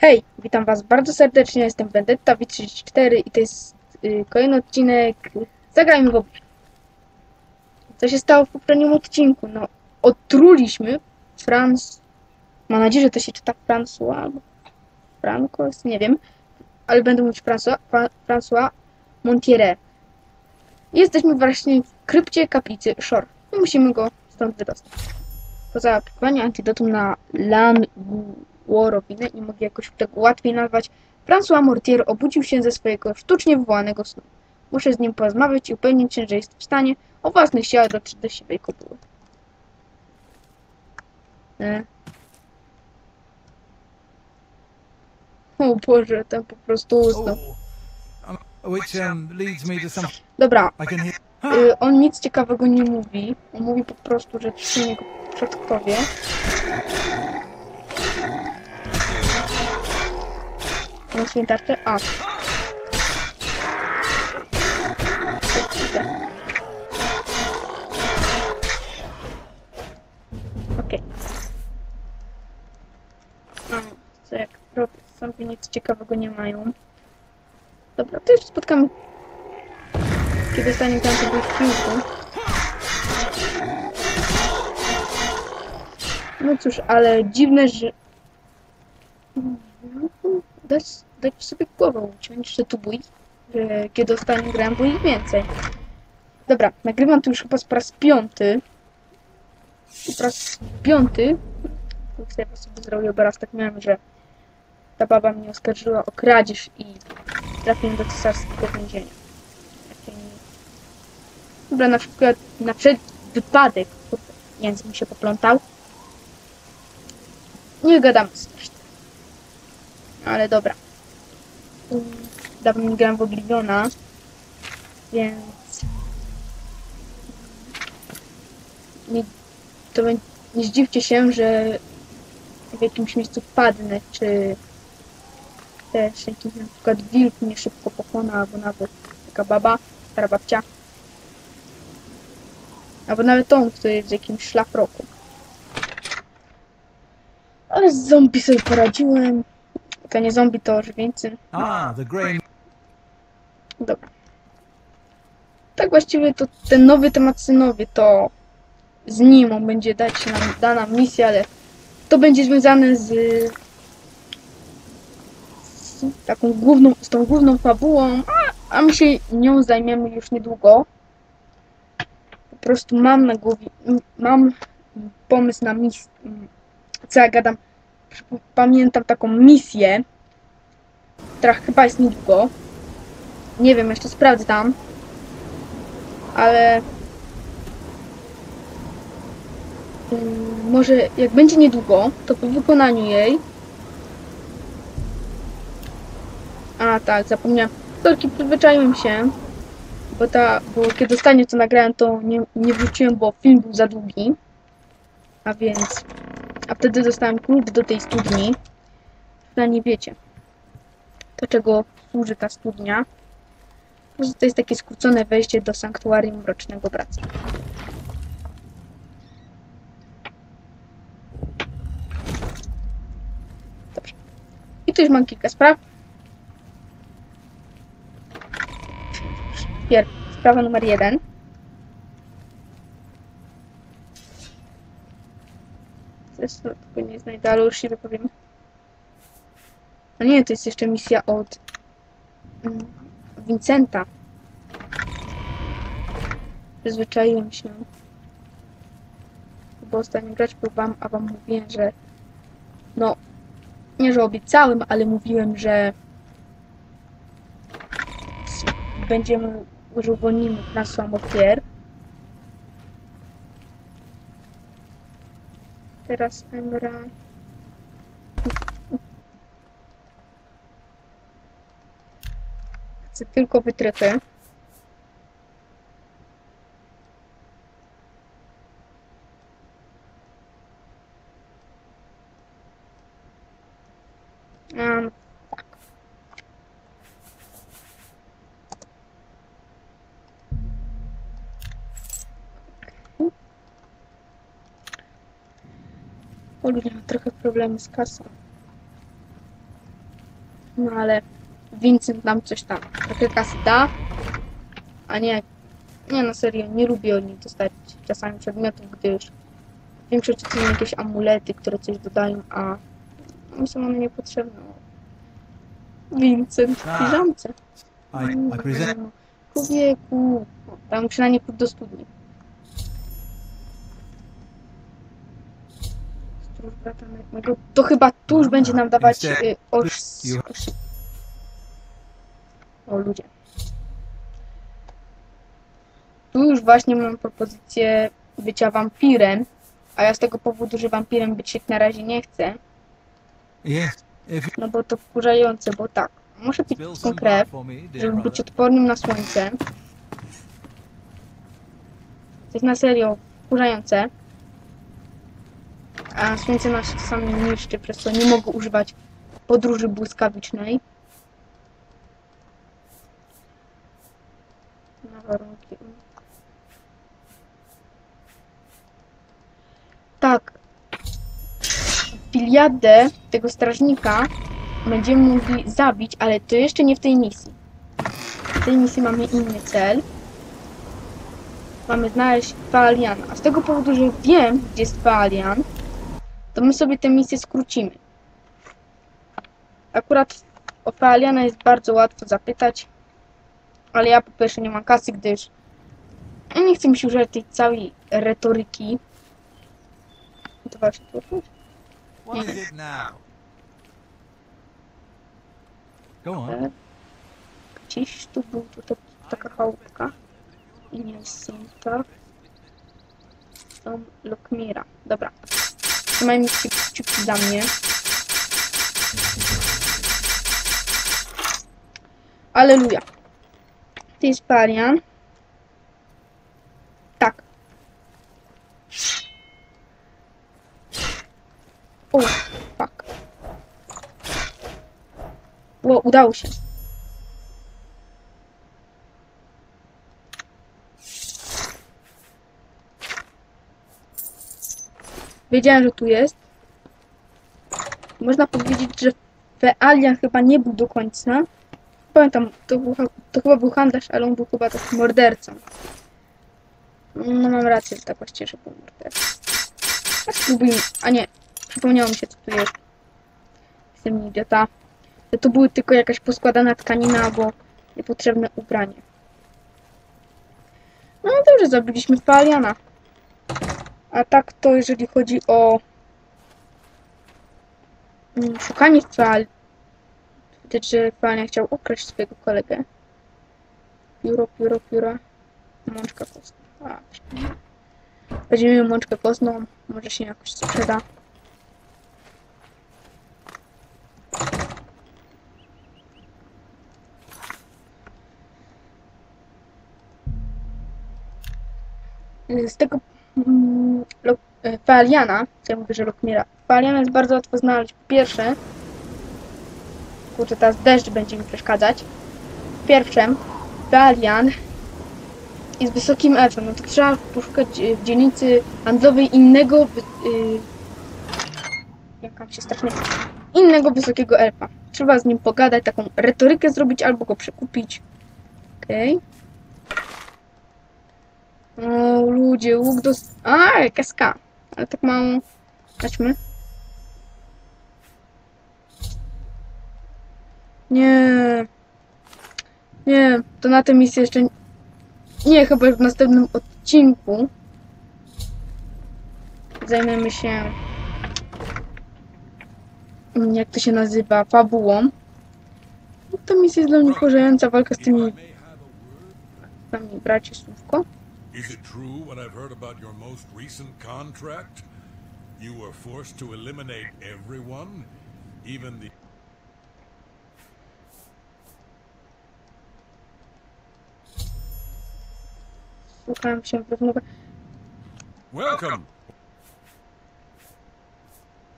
Hej, witam was bardzo serdecznie, jestem Vendetta V34 i to jest y, kolejny odcinek Zagrajmy w ob... Co się stało w poprzednim odcinku? No, otruliśmy Franz... Mam nadzieję, że to się czyta François albo Francos, nie wiem, ale będę mówić François, Fra- François Montiere. Jesteśmy właśnie w krypcie kaplicy Shore i musimy go stąd wydostać. Po zaaplikowaniu antidotum na Languorowinę i mogę jakoś tego łatwiej nazwać, François Mortier obudził się ze swojego sztucznie wywołanego snu. Muszę z nim porozmawiać i upewnić się, że jest w stanie o własnych siłach dotrzeć do siwej kopuły. E. O Boże, ten po prostu usnął. Oh, um, um. Dobra, y, on nic ciekawego nie mówi. On mówi po prostu, że ci jego przodkowie. Swoją tarczę? A. Okej. Co jak sobie nic ciekawego nie mają. Dobra, to już spotkamy kiedy stanie tam sobie w kilku. No cóż, ale dziwne, że... Dać, dać sobie głowę uciąć, że tu bój, że kiedy ostatnio grałem, ich więcej. Dobra, nagrywam tu już chyba po raz piąty. Po raz piąty. Sobie sobie zrobił obraz, tak miałem, że ta baba mnie oskarżyła o kradzież i trafiłem do cesarskiego więzienia. Dobra, na przykład na wszelki wypadek, język mi się poplątał. Nie gadamy strasznie. Ale dobra. Dawno nie grałem w Obliviona, więc nie, to bę- nie zdziwcie się, że w jakimś miejscu padnę, czy też jakiś na przykład wilk mnie szybko pochłona, albo nawet taka baba, stara babcia. Albo nawet on, który jest w jakimś szlafroku. Ale z zombie sobie poradziłem. To nie zombie, to żywieńcy. Ah, the grey. Dobra. Tak właściwie to ten nowy temat synowy, to z nim on będzie dać nam dana misja, ale to będzie związane z, z taką główną, z tą główną fabułą, a, a my się nią zajmiemy już niedługo. Po prostu mam na głowie, mam pomysł na misję, co ja gadam, pamiętam taką misję, która chyba jest niedługo. Nie wiem, jeszcze sprawdzam. Ale. Ym, może jak będzie niedługo, to po wykonaniu jej. A tak, zapomniałam. Sorki, przyzwyczaiłem się. Bo ta, bo kiedy ostatnio co nagrałem, to nie, nie wróciłem, bo film był za długi. A więc. A wtedy dostałem klucz do tej studni. Na nie wiecie. Do czego służy ta studnia. To jest takie skrócone wejście do sanktuarium Mrocznego Bractwa. Dobrze. I tu już mam kilka spraw. Pier sprawa numer jeden. Zresztą tylko nie znajdę, ale już się wypowiem. No nie, to jest jeszcze misja od mm, Vincenta. Przyzwyczaiłem się. Bo ostatnio grać próbowałam, a wam mówiłem, że no, nie, że obiecałem, ale mówiłem, że będziemy, że uwolnimy François Mortier. Teraz Emra... Chcę tylko wytrychy. Um, tak. O ludzie, mam trochę problemy z kasą. No ale Vincent nam coś tam trochę kasy da, a nie, nie no serio, nie lubię od nich dostać czasami przedmiotów, gdyż w większości to są jakieś amulety, które coś dodają, a mi są one niepotrzebne. Vincent w A. piżamce. I present. Człowieku, tam przynajmniej pójść do studni. Stróż brata mojego. To chyba tu już będzie nam dawać y, osz... O ludzie. Tu już właśnie mam propozycję bycia wampirem, a ja z tego powodu, że wampirem być się na razie nie chcę, no bo to wkurzające, bo tak, muszę pić some krew, żeby być odpornym na słońce. To jest na serio wkurzające. A słońce nas czasami niszczy, przez co nie mogę używać podróży błyskawicznej. Na warunki. Tak. Filiadę tego strażnika będziemy mogli zabić, ale to jeszcze nie w tej misji. W tej misji mamy inny cel. Mamy znaleźć Faaliana. A z tego powodu, że wiem, gdzie jest Faalian, to my sobie tę misję skrócimy. Akurat o Faaliana jest bardzo łatwo zapytać, ale ja po pierwsze nie mam kasy, gdyż nie chcę mi się używać tej całej retoryki. To właśnie. E, Gdzieś tu był tu to, taka chałupka. I nie jest Sinta. Są Lokmira. Dobra. Trzymajmy kciuki, za mnie. Aleluja. To jest Parian. Tak. O, fuck. O, udało się. Wiedziałem, że tu jest. Można powiedzieć, że Fealian chyba nie był do końca. Pamiętam, to, był, to chyba był handlarz, ale on był chyba takim mordercą. No mam rację, że tak właściwie, że był mordercą. A spróbujmy. A nie, przypomniało mi się, co tu jest. Jestem idiota. że to były tylko jakaś poskładana tkanina albo niepotrzebne ubranie. No dobrze, zabiliśmy Faaliana. A tak to jeżeli chodzi o mm, szukanie widać, że Faalian chciał okraść swojego kolegę. Pióro, pióro, pióro. Mączka kostna. A. Weźmiemy mączkę kostną, może się jakoś sprzeda. z tego e, Faaliana, co ja mówię, że Lokmira, Faaliana jest bardzo łatwo znaleźć. Po pierwsze, kurczę, teraz deszcz będzie mi przeszkadzać. Po pierwsze, Faalian jest wysokim elfem, no to trzeba poszukać e, w dzielnicy handlowej innego, wy- y, jak się strasznie, innego wysokiego elfa. Trzeba z nim pogadać, taką retorykę zrobić albo go przekupić. Okej. O, ludzie, łuk do... A. Ale tak mało... Chodźmy. Nie. Nie, to na tę misję jeszcze... Nie, chyba w następnym odcinku zajmiemy się... mm, Jak to się nazywa? Fabułą. No, Ta misja jest dla mnie wkurzająca, walka z tymi... Tam bracie słówko. Is it true what I've heard about your most recent contract? You were forced to eliminate everyone? Even the. Słuchałem się w rozmowę. Welcome!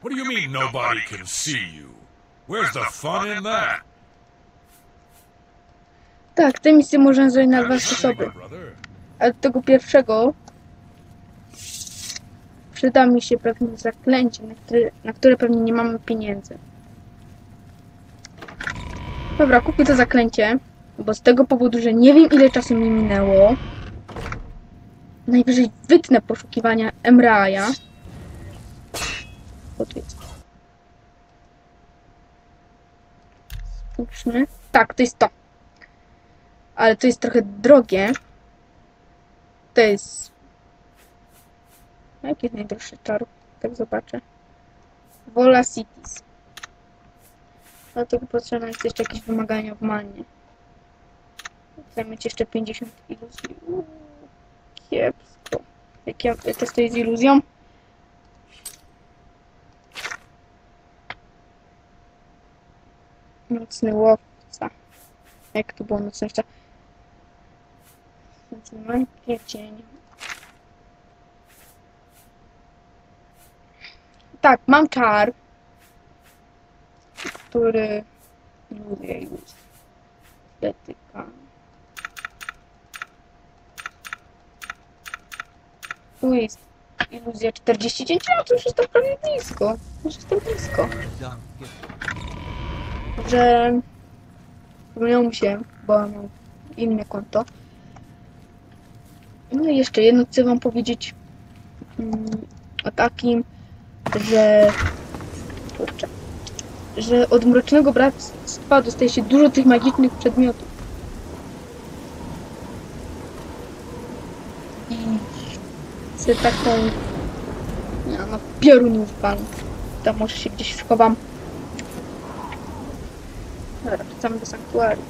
What do you mean nobody can see you? Where's the fun in that? Tak, te misje można zrobić na dwa Have a seat, sposoby. Ale do tego pierwszego przyda mi się pewne zaklęcie, na które, na które pewnie nie mamy pieniędzy. Dobra, kupię to zaklęcie, bo z tego powodu, że nie wiem ile czasu mi minęło, najwyżej wytnę poszukiwania Emraja. Jest? Spójrzmy. Tak, to jest to. Ale to jest trochę drogie. To jest... Jaki jest najdroższy czar? Tak zobaczę. Vola Cities. Do tego potrzebne jest jeszcze jakieś wymagania w manie. Zajmie ci jeszcze 50 iluzji. Kiepsko. Jak ja testuję z iluzją? Nocny łowca. Jak to było nocny łowca? Magię, cień. Tak, mam czar, który iluzja, iluzja. Atletyka. Tu jest iluzja 49, no to już jestem prawie blisko. Już jestem blisko. Done. Get że przypomniało mi się, bo mam inne konto. No i jeszcze jedno chcę wam powiedzieć mm, o takim, że kurczę, że od Mrocznego Bractwa dostaje się dużo tych magicznych przedmiotów. I chcę taką ja, no piorunów pan. Tam może się gdzieś schowam. Dobra, wracamy do sanktuarium.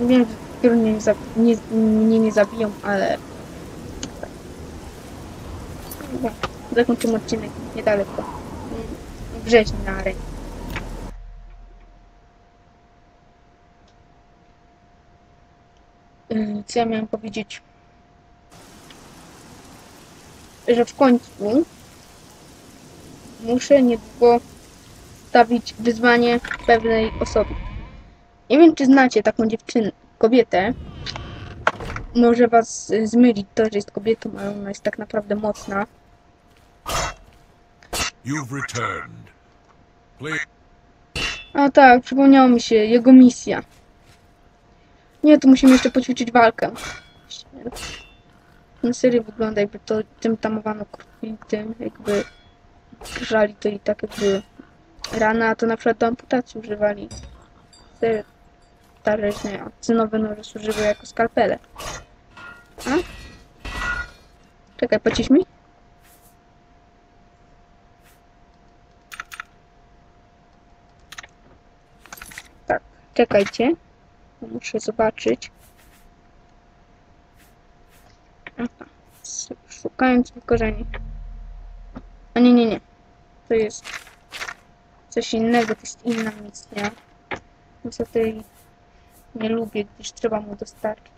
Nie wiem, mnie nie, nie, mnie nie zabiją, ale... Zakończymy odcinek niedaleko. Września na arenie. Yy, Co ja miałem powiedzieć? Że w końcu muszę niedługo stawić wyzwanie pewnej osobie. Nie wiem, czy znacie taką dziewczynę, kobietę. Może was y, zmylić to, że jest kobietą, ale ona jest tak naprawdę mocna. A tak, przypomniało mi się, jego misja. Nie, tu musimy jeszcze poćwiczyć walkę. Na serio wygląda jakby to tym tamowano krwi, tym jakby grzali to i tak jakby rana, a to na przykład do amputacji używali. Te starożytne, a cynowe noże służyły jako skalpele. A? Czekaj, pocisz mi? Tak, czekajcie. Muszę zobaczyć. Aha. Szukając korzeni. A nie, nie, nie. To jest coś innego, to jest inna misja. Niestety nie lubię, gdyż trzeba mu dostarczyć.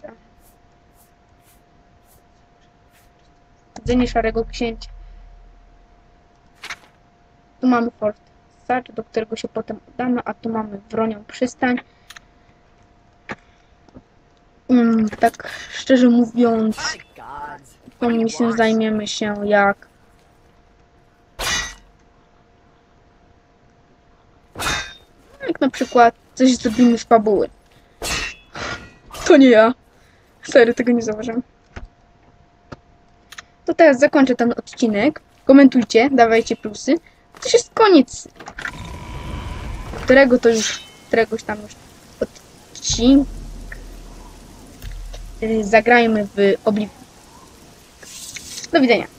Widzenie szarego księcia. Tu mamy Fort Sarge, do którego się potem udamy, a tu mamy Wronią przystań. Mm, tak szczerze mówiąc, tą misją zajmiemy się jak Jak na przykład coś zrobimy z fabuły. To nie ja. Serio, tego nie zauważyłem. To teraz zakończę ten odcinek. Komentujcie, dawajcie plusy. To jest koniec. Którego to już, któregoś tam już odcinek. Yy, Zagrajmy w Oblivion. Do widzenia.